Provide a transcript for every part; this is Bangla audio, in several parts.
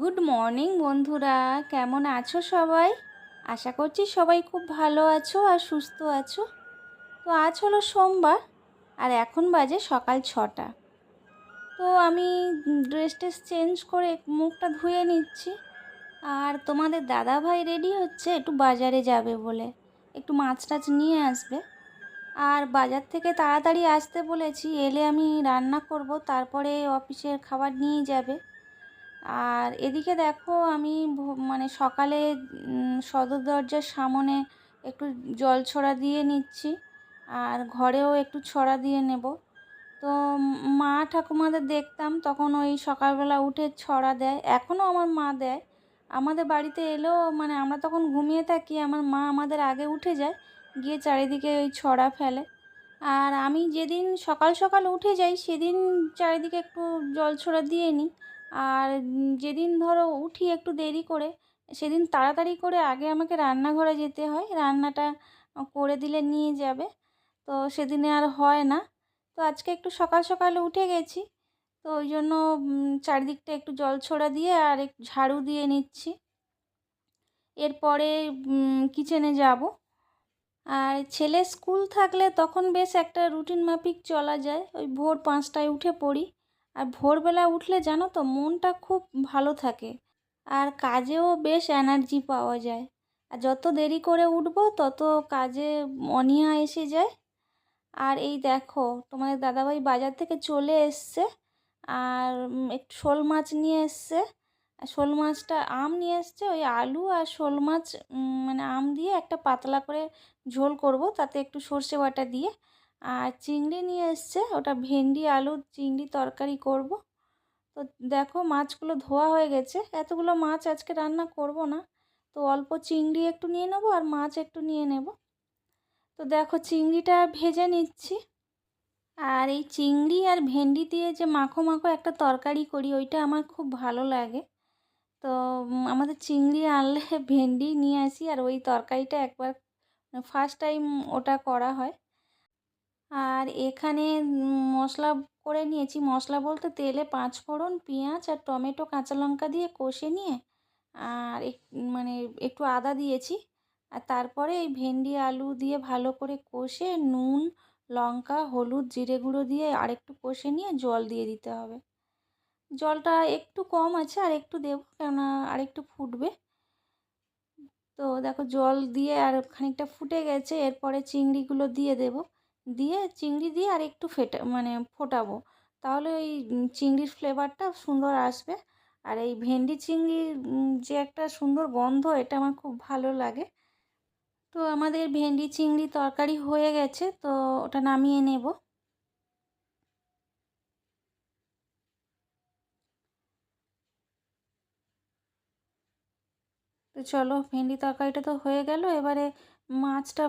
গুড মর্নিং বন্ধুরা, কেমন আছো সবাই? আশা করছি সবাই খুব ভালো আছো আর সুস্থ আছো। তো আজ হলো সোমবার আর এখন বাজে সকাল ছটা। তো আমি ড্রেস টেস চেঞ্জ করে মুখটা ধুয়ে নিচ্ছি। আর তোমাদের দাদা ভাই রেডি হচ্ছে একটু বাজারে যাবে বলে। একটু মাছ টাছ নিয়ে আসবে। আর বাজার থেকে তাড়াতাড়ি আসতে বলেছি, এলে আমি রান্না করব, তারপরে অফিসের খাবার নিয়ে যাবে। আর এদিকে দেখো আমি মানে সকালে সদর দরজার সামনে একটু জল ছড়া দিয়ে নিচ্ছি আর ঘরেও একটু ছড়া দিয়ে নেব। তো মা ঠাকুমাদের দেখতাম তখন ওই সকালবেলা উঠে ছড়া দেয়, এখনও আমার মা দেয়। আমাদের বাড়িতে এলেও মানে আমরা তখন ঘুমিয়ে থাকি, আমার মা আমাদের আগে উঠে যায়, গিয়ে চারিদিকে ওই ছড়া ফেলে। আর আমি যেদিন সকাল সকাল উঠে যাই, সেদিন চারিদিকে একটু জল ছড়া দিয়ে নিই। আর যেদিন ধরো উঠি একটু দেরি করে, সেদিন তাড়াতাড়ি করে আগে আমাকে রান্নাঘরে যেতে হয়। রান্নাটা করে দিলে নিয়ে যাবে। তো সেদিনে আর হয় না। তো আজকে একটু সকাল সকাল উঠে গেছি। তো ওই জন্য চারিদিকটা একটু জল ছোড়া দিয়ে আর একটু ঝাড়ু দিয়ে নিচ্ছি। এরপরে কিচেনে যাব। আর ছেলে স্কুল থাকলে তখন বেশ একটা রুটিন মাফিক চলা যায়। ওই ভোর পাঁচটায় উঠে পড়ি। আর ভোরবেলা উঠলে জানো তো মনটা খুব ভালো থাকে। আর কাজেও বেশ এনার্জি পাওয়া যায়। আর যত দেরি করে উঠবো, তত কাজে অনীহা এসে যায়। আর এই দেখো, তোমাদের দাদাভাই বাজার থেকে চলে এসছে। আর একটু শোল মাছ নিয়ে এসছে। শোল মাছটা আম নিয়ে এসছে। ওই আলু আর শোল মাছ মানে আম দিয়ে একটা পাতলা করে ঝোল করব। তাতে একটু সর্ষে বাটা দিয়ে। আর চিংড়ি নিয়ে এসছে, ওটা ভেন্ডি, আলু, চিংড়ি তরকারি করব। তো দেখো মাছগুলো ধোয়া হয়ে গেছে, এতগুলো মাছ আজকে রান্না করব না। তো অল্প চিংড়ি একটু নিয়ে নেব আর মাছ একটু নিয়ে নেব। তো দেখো চিংড়িটা ভেজে নিচ্ছি। আর এই চিংড়ি আর ভেন্ডি দিয়ে যে মাখো মাখো একটা তরকারি করি, ওইটা আমার খুব ভালো লাগে। তো আমাদের চিংড়ি আনলে ভেন্ডি নিয়ে আসি আর ওই তরকারিটা একবার ফার্স্ট টাইম ওটা করা হয়। আর এখানে মশলা করে নিয়েছি। মশলা বলতে তেলে পাঁচ ফোড়ন, পেঁয়াজ আর টমেটো কাঁচা লঙ্কা দিয়ে কষে নিয়ে আর মানে একটু আদা দিয়েছি। আর তারপরে এই ভেন্ডি, আলু দিয়ে ভালো করে কষে নুন, লঙ্কা, হলুদ, জিরে গুঁড়ো দিয়ে আরেকটু কষে নিয়ে জল দিয়ে দিতে হবে। জলটা একটু কম আছে, আর একটু দেবো কেননা আরেকটু ফুটবে। তো দেখো জল দিয়ে আর খানিকটা ফুটে গেছে, এরপরে চিংড়িগুলো দিয়ে দেব। দিয়ে চিংড়ি দিয়ে আর একটু ফেটা মানে ফোটাবো। তাহলে ওই চিংড়ির ফ্লেভারটা সুন্দর আসবে। আর এই ভেন্ডি চিংড়ির যে একটা সুন্দর গন্ধ, এটা আমার খুব ভালো লাগে। তো আমাদের ভেন্ডি চিংড়ি তরকারি হয়ে গেছে, তো ওটা নামিয়ে নেব। তো চলো, ভেন্ডি তরকারিটা তো হয়ে গেল। এবারে মাছটা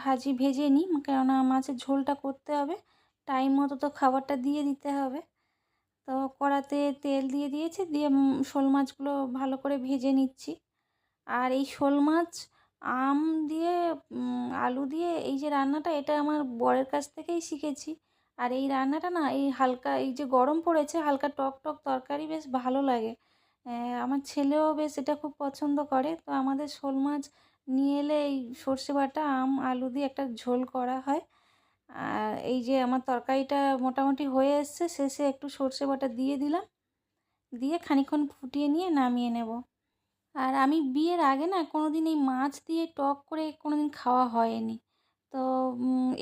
ভাজি ভেজে নিই, কেননা মাছের ঝোলটা করতে হবে। টাইম মতো তো খাবারটা দিয়ে দিতে হবে। তো কড়াতে তেল দিয়ে দিয়েছি, দিয়ে শোল মাছগুলো ভালো করে ভেজে নিচ্ছি। আর এই শোল মাছ, আম দিয়ে আলু দিয়ে, এই যে রান্নাটা, এটা আমার বরের কাছ থেকেই শিখেছি। আর এই রান্নাটা না, এই হালকা, এই যে গরম পড়েছে, হালকা টক টক তরকারি বেশ ভালো লাগে। আমার ছেলেও বেশ এটা খুব পছন্দ করে। তো আমাদের শোল মাছ নিয়ে এলে এই সর্ষে বাটা, আম, আলু দিয়ে একটা ঝোল করা হয়। আর এই যে আমার তরকারিটা মোটামুটি হয়ে এসছে, শেষে একটু সর্ষে বাটা দিয়ে দিলাম। দিয়ে খানিকক্ষণ ফুটিয়ে নিয়ে নামিয়ে নেব। আর আমি বিয়ের আগে না কোনো দিন এই মাছ দিয়ে টক করে কোনো দিন খাওয়া হয়নি। তো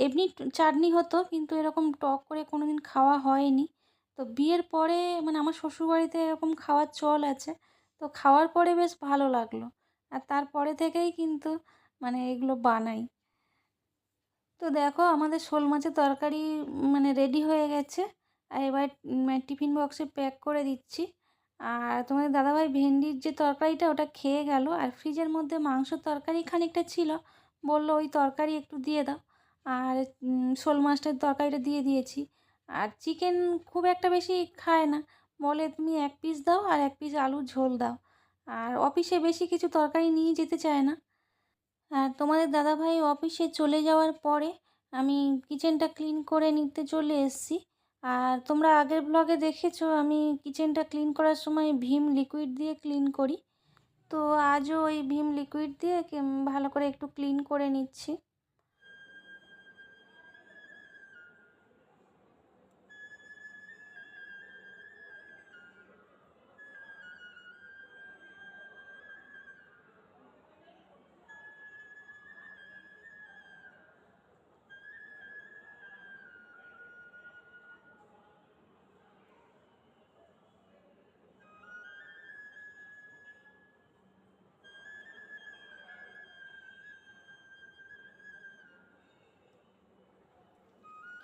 এমনি চাটনি হতো, কিন্তু এরকম টক করে কোনো দিন খাওয়া হয়নি। তো বিয়ের পরে মানে আমার শ্বশুরবাড়িতে এরকম খাওয়ার চল আছে। তো খাওয়ার পরে বেশ ভালো লাগল। আর তারপরে থেকেই কিন্তু মানে এগুলো বানাই। তো দেখো আমাদের শোল মাছের তরকারি মানে রেডি হয়ে গেছে। আর এবার টিফিন বক্সে প্যাক করে দিচ্ছি। আর তোমাদের দাদাভাই ভেন্ডির যে তরকারিটা ওটা খেয়ে গেল। আর ফ্রিজের মধ্যে মাংস তরকারি খানিকটা ছিল। বলল ওই তরকারি একটু দিয়ে দাও। আর শোল মাছটার তরকারিটা দিয়ে দিয়েছি। আর চিকেন খুব একটা বেশি খায় না। বলে তুমি এক পিস দাও আর এক পিস আলুর ঝোল দাও। আর অফিসে বেশি কিছু তরকারি নিয়ে যেতে চায় না। আর তোমাদের দাদাভাই অফিসে চলে যাওয়ার পরে আমি কিচেনটা ক্লিন করে নিতে চলে এসেছি। আর তোমরা আগের ব্লগে দেখেছ, আমি কিচেনটা ক্লিন করার সময় ভীম লিকুইড দিয়ে ক্লিন করি। তো আজও ওই ভীম লিকুইড দিয়ে ভালো করে একটু ক্লিন করে নিচ্ছি।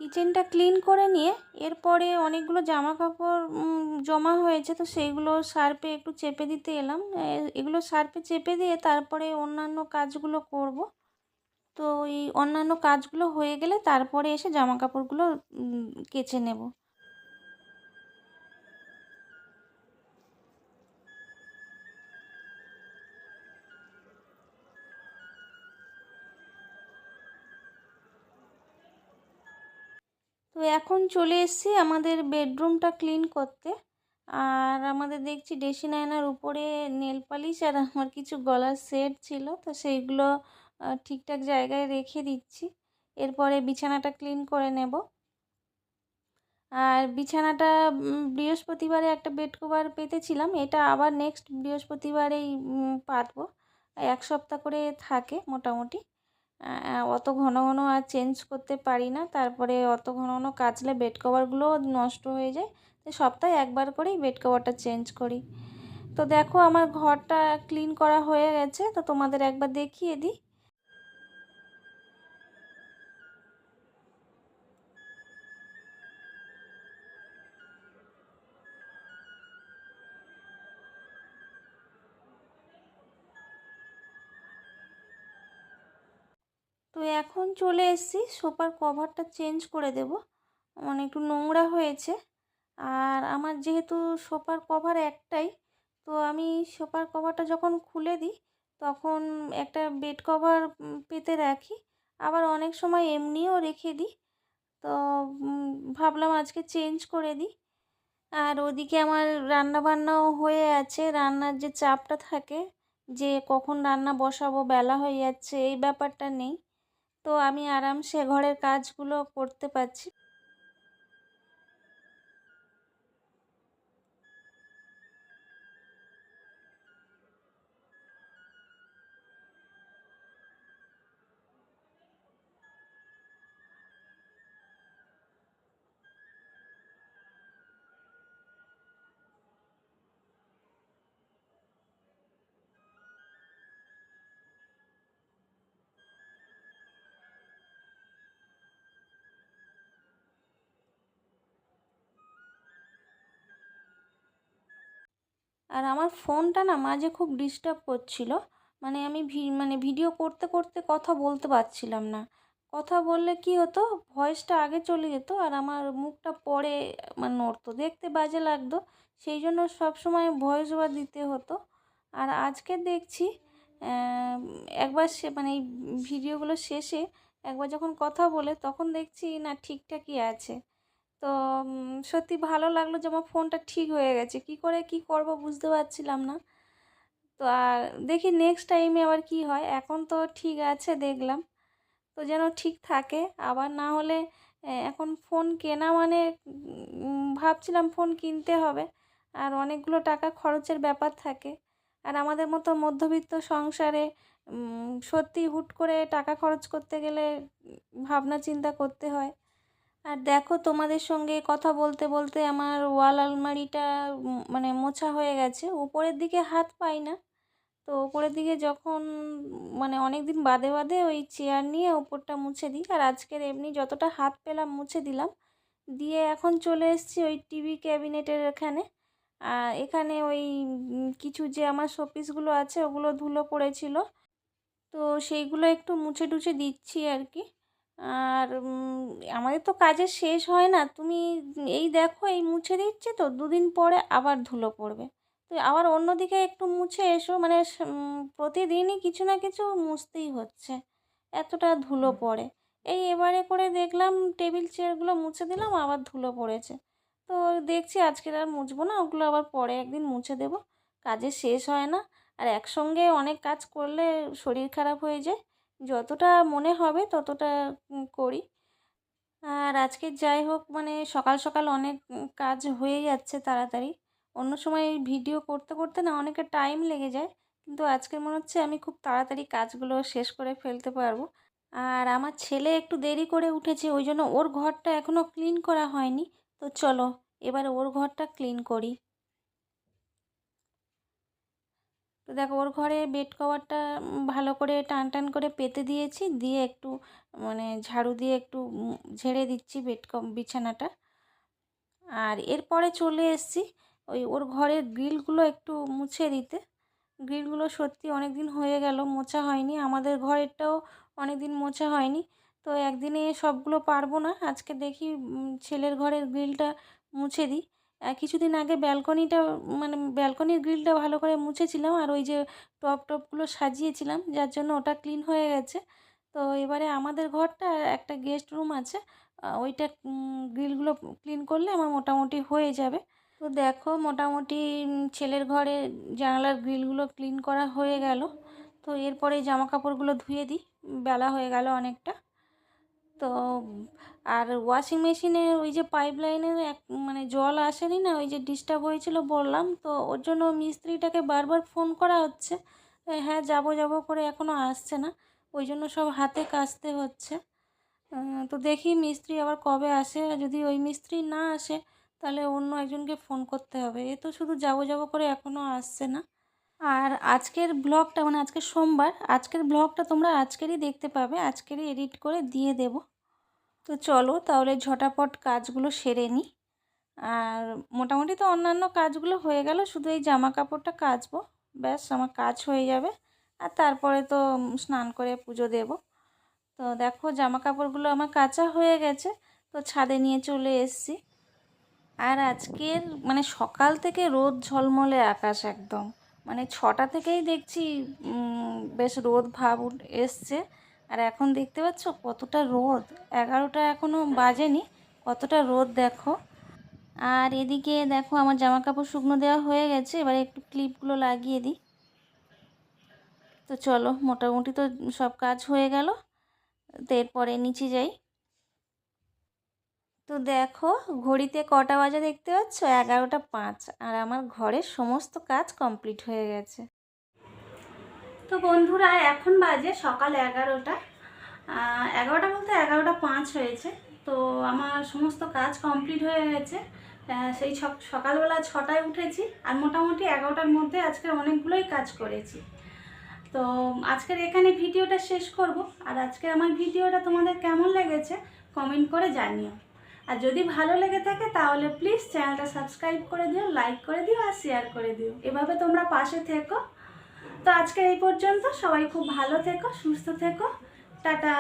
কিচেনটা ক্লিন করে নিয়ে এরপরে অনেকগুলো জামা কাপড় জমা হয়েছে, তো সেইগুলো সার্পে একটু চেপে দিতে এলাম। এগুলো সার্পে চেপে দিয়ে তারপরে অন্যান্য কাজগুলো করব। তো এই অন্যান্য কাজগুলো হয়ে গেলে তারপরে এসে জামা কাপড়গুলো কেচে নেব। তো এখন চলে এসেছি আমাদের বেডরুমটা ক্লিন করতে। আর আমাদের দেখছি ড্রেসিং আয়নার উপরে নেল পালিশ আর আমার কিছু গলার সেট ছিল, তো সেইগুলো ঠিকঠাক জায়গায় রেখে দিচ্ছি। এরপরে বিছানাটা ক্লিন করে নেব। আর বিছানাটা বৃহস্পতিবারে একটা বেড কভার পেতেছিলাম, এটা আবার নেক্সট বৃহস্পতিবারেই পাতবো। এক সপ্তাহ করে থাকে মোটামুটি। অত ঘন ঘন আর চেঞ্জ করতে পারি না। তারপরে অত ঘন ঘন কাচলে বেড কভারগুলোও নষ্ট হয়ে যায়। তো সপ্তাহে একবার করেই বেড কভারটা চেঞ্জ করি। তো দেখো আমার ঘরটা ক্লিন করা হয়ে গেছে। তো তোমাদের একবার দেখিয়ে দিই। চলে এসেছি। সোফার কভারটা চেঞ্জ করে দেব। মানে একটু নোংরা হয়েছে। আর আমার যেহেতু সোফার কভার একটাই, তো আমি সোফার কভারটা যখন খুলে দিই, তখন একটা বেড কভার পেতে রাখি। আবার অনেক সময় এমনিও রেখে দিই। তো ভাবলাম আজকে চেঞ্জ করে দিই। আর ওদিকে আমার রান্না বান্নাও হয়ে আছে। রান্নার যে চাপটা থাকে, যে কখন রান্না বসাবো, বেলা হয়ে যাচ্ছে, এই ব্যাপারটা নেই। তো আমি আরামসে ঘরের কাজগুলো করতে পারছি। আর আমার ফোনটা না মাঝে খুব ডিস্টার্ব করছিল। মানে আমি ভি মানে ভিডিও করতে করতে কথা বলতে পারছিলাম না। কথা বললে কি হতো? ভয়েসটা আগে চলে যেত আর আমার মুখটা পরে মানে নড়তো। দেখতে বাজে লাগতো। সেই জন্য সব সময় ভয়েস ওভার দিতে হতো। আর আজকে দেখছি একবার সে মানে এই ভিডিওগুলো শেষে একবার যখন কথা বলে তখন দেখছি না ঠিকঠাকই আছে। তো সত্যি ভালো লাগল যে আমার ফোনটা ঠিক হয়ে গেছে। কি করে কি করব বুঝতে পারছিলাম না। তো আর দেখি নেক্সট টাইমে আবার কি হয়। এখন তো ঠিক আছে দেখলাম। তো যেন ঠিক থাকে। আবার না হলে এখন ফোন কেনা মানে ভাবছিলাম ফোন কিনতে হবে। আর অনেকগুলো টাকা খরচের ব্যাপার থাকে। আর আমাদের মতো মধ্যবিত্ত সংসারে সত্যি হুট করে টাকা খরচ করতে গেলে ভাবনা চিন্তা করতে হয়। আর দেখো তোমাদের সঙ্গে কথা বলতে বলতে আমার ওয়াল আলমারিটা মানে মোছা হয়ে গেছে। উপরের দিকে হাত পাই না। তো উপরের দিকে যখন মানে অনেক দিন বাদে বাদে ওই চেয়ার নিয়ে ওপরটা মুছে দিই। আর আজকের এমনি যতটা হাত পেলাম, মুছে দিলাম। দিয়ে এখন চলে এসেছি ওই টিভি ক্যাবিনেটের এখানে। আর এখানে ওই কিছু যে আমার শোপিসগুলো আছে, ওগুলো ধুলো পড়েছিল। তো সেইগুলো একটু মুছে টুছে দিচ্ছি আর কি। আর আমাদের তো কাজের শেষ হয় না। তুমি এই দেখো এই মুছে দিচ্ছি তো দুদিন পরে আবার ধুলো পড়বে। তো আবার অন্যদিকে একটু মুছে এসো মানে প্রতিদিনই কিছু না কিছু মুছতেই হচ্ছে। এতটা ধুলো পড়ে। এই এবারে করে দেখলাম টেবিল চেয়ারগুলো মুছে দিলাম আবার ধুলো পড়েছে। তো দেখছি আজকের আর মুছবো না ওগুলো আবার পরে একদিন মুছে দেব। কাজের শেষ হয় না। আর একসঙ্গে অনেক কাজ করলে শরীর খারাপ হয়ে যায়। যতটা মনে হবে ততটা করি। আর আজকে যাই হোক মানে সকাল সকাল অনেক কাজ হয়ে যাচ্ছে তাড়াতাড়ি। অন্য সময় ভিডিও করতে করতে না অনেকটা টাইম লেগে যায়। কিন্তু আজকের মনে হচ্ছে আমি খুব তাড়াতাড়ি কাজগুলো শেষ করে ফেলতে পারব। আর আমার ছেলে একটু দেরি করে উঠেছে, ওই জন্য ওর ঘরটা এখনও ক্লিন করা হয়নি। তো চলো, এবার ওর ঘরটা ক্লিন করি। তো দেখো, ওর ঘরে বেড কভারটা ভালো করে টান টান করে পেতে দিয়েছি। দিয়ে একটু মানে ঝাড়ু দিয়ে একটু ঝেড়ে দিচ্ছি বেড বিছানাটা। আর এরপরে চলে এসেছি ওই ওর ঘরের গ্রিলগুলো একটু মুছে দিতে। গ্রিলগুলো সত্যি অনেক দিন হয়ে গেল, মোছা হয়নি। আমাদের ঘরেরটাও অনেক দিন মোছা হয়নি। তো একদিনে সবগুলো পারব না। আজকে দেখি ছেলের ঘরের গ্রিলটা মুছে দিই। কিছুদিন আগে ব্যালকনিটা মানে ব্যালকনির গ্রিলটা ভালো করে মুছেছিলাম আর ওই যে টপ টপগুলো সাজিয়েছিলাম, যার জন্য ওটা ক্লিন হয়ে গেছে। তো এবারে আমাদের ঘরটা একটা গেস্ট রুম আছে ওইটা গ্রিলগুলো ক্লিন করলে আমার মোটামুটি হয়ে যাবে। তো দেখো মোটামুটি ছেলের ঘরে জানালার গ্রিলগুলো ক্লিন করা হয়ে গেল। তো এরপরে জামা কাপড়গুলো ধুয়ে দিই, বেলা হয়ে গেল অনেকটা। তো আর ওয়াশিং মেশিনে ওই যে পাইপ লাইনের এক মানে জল আসেনি না, ওই যে ডিস্টার্ব হয়েছিল বললাম, তো ওর জন্য মিস্ত্রিটাকে বারবার ফোন করা হচ্ছে। হ্যাঁ যাব যাব করে এখনও আসছে না, ওই জন্য সব হাতে কাচতে হচ্ছে। তো দেখি মিস্ত্রি আবার কবে আসে, যদি ওই মিস্ত্রি না আসে, তাহলে অন্য একজনকে ফোন করতে হবে। এ তো শুধু যাব যাব করে এখনও আসছে না। আর আজকের ব্লগটা মানে আজকে সোমবার, আজকের ব্লগটা তোমরা আজকেরই দেখতে পাবে, আজকেরই এডিট করে দিয়ে দেব। তো চলো তাহলে ঝটাপট কাজগুলো সেরে নিই আর মোটামুটি তো অন্যান্য কাজগুলো হয়ে গেল, শুধু এই জামা কাপড়টা কাচবো, ব্যাস আমার কাজ হয়ে যাবে। আর তারপরে তো স্নান করে পুজো দেব। তো দেখো জামা কাপড়গুলো আমার কাচা হয়ে গেছে, তো ছাদে নিয়ে চলে এসেছি। আর আজকের মানে সকাল থেকে রোদ ঝলমলে আকাশ একদম। মানে ছটা থেকেই দেখছি বেশ রোদ ভাব এসছে। আর এখন দেখতে পাচ্ছ কতটা রোদ। এগারোটা এখনও বাজেনি, কতটা রোদ দেখো। আর এদিকে দেখো আমার জামা কাপড় শুকনো দেওয়া হয়ে গেছে, এবারে একটু ক্লিপগুলো লাগিয়ে দিই। তো চলো, মোটামুটি তো সব কাজ হয়ে গেল। তো এরপরে নিচে যাই। তো দেখো, ঘড়িতে কটা বাজে দেখতে পাচ্ছ? এগারোটা পাঁচ। আর আমার ঘরের সমস্ত কাজ কমপ্লিট হয়ে গেছে। তো বন্ধুরা, এখন বাজে সকাল এগারোটা। এগারোটা বলতে এগারোটা পাঁচ হয়েছে। তো আমার সমস্ত কাজ কমপ্লিট হয়ে গেছে। সেই সকালবেলা ছটায় উঠেছি। আর মোটামুটি এগারোটার মধ্যে আজকে অনেকগুলোই কাজ করেছি। তো আজকের এখানে ভিডিওটা শেষ করব। আর আজকে আমার ভিডিওটা তোমাদের কেমন লেগেছে, কমেন্ট করে জানিও। আর যদি ভালো লেগে থাকে তাহলে প্লিজ চ্যানেলটা সাবস্ক্রাইব করে দিও লাইক করে দিও আর শেয়ার করে দিও। এভাবে তোমরা পাশে থেকো। তো আজকে এই পর্যন্ত সবাই খুব ভালো থেকো, সুস্থ থেকো। টাটা।